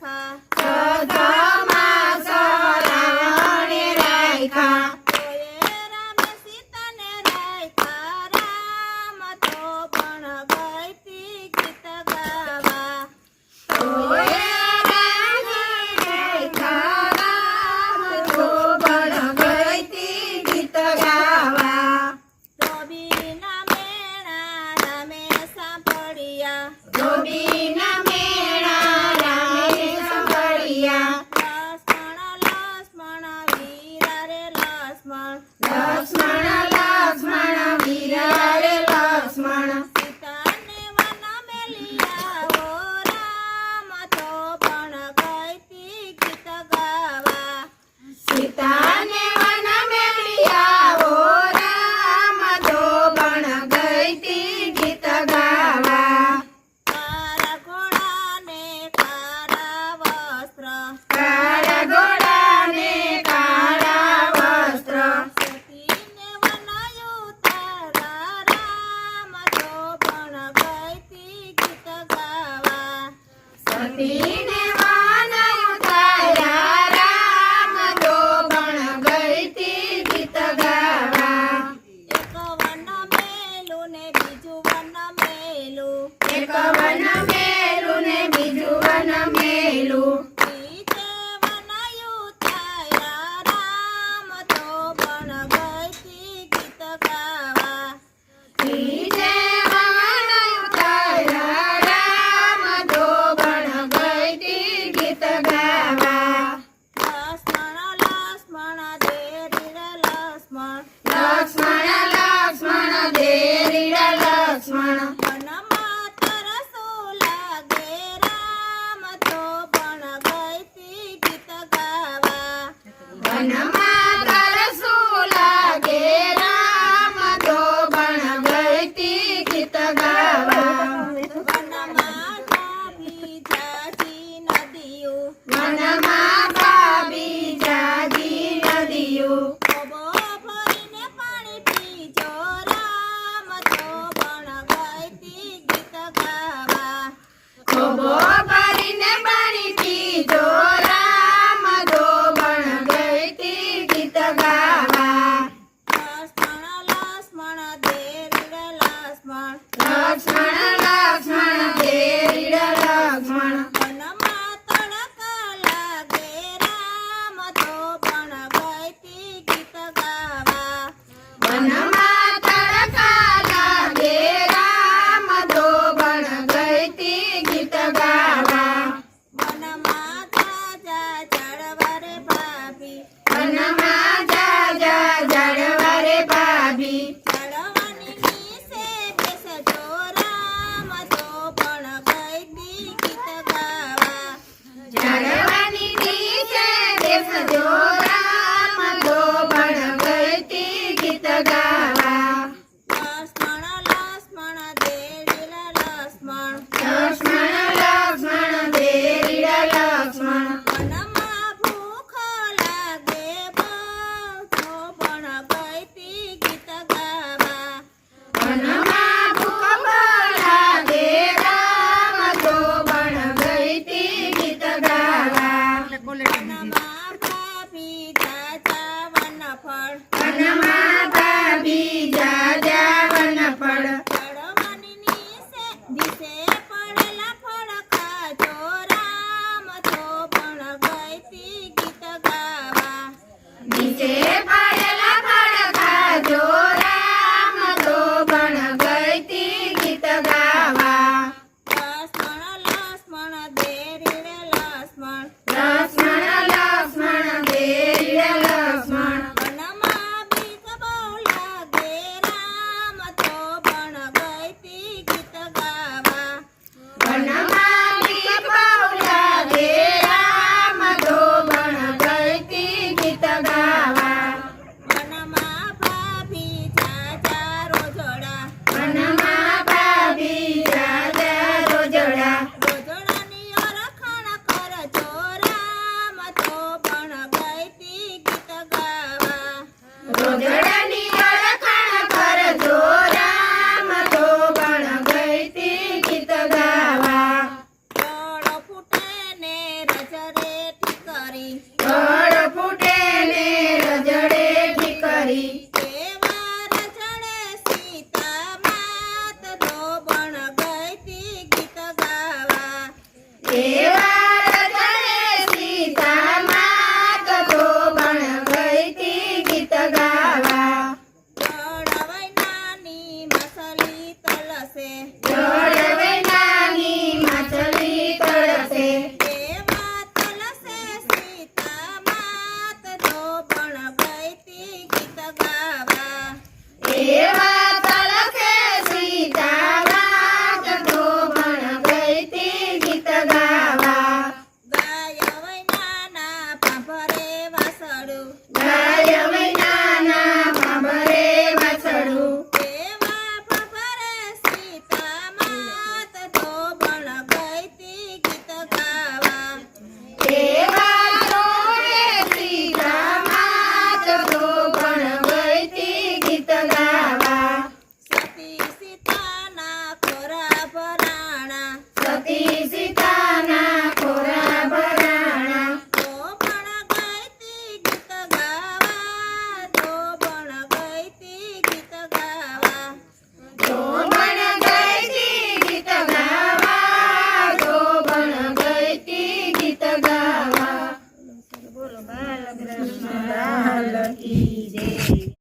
Rebecca. Go, go. Bye. Number. વનમાં જાજા જાડવા રે ભાભી. જાડવાની નીચે બેસજો વનફળ. વનમાં ભાભી જાજા વનફળ. નીચે પડે Eva.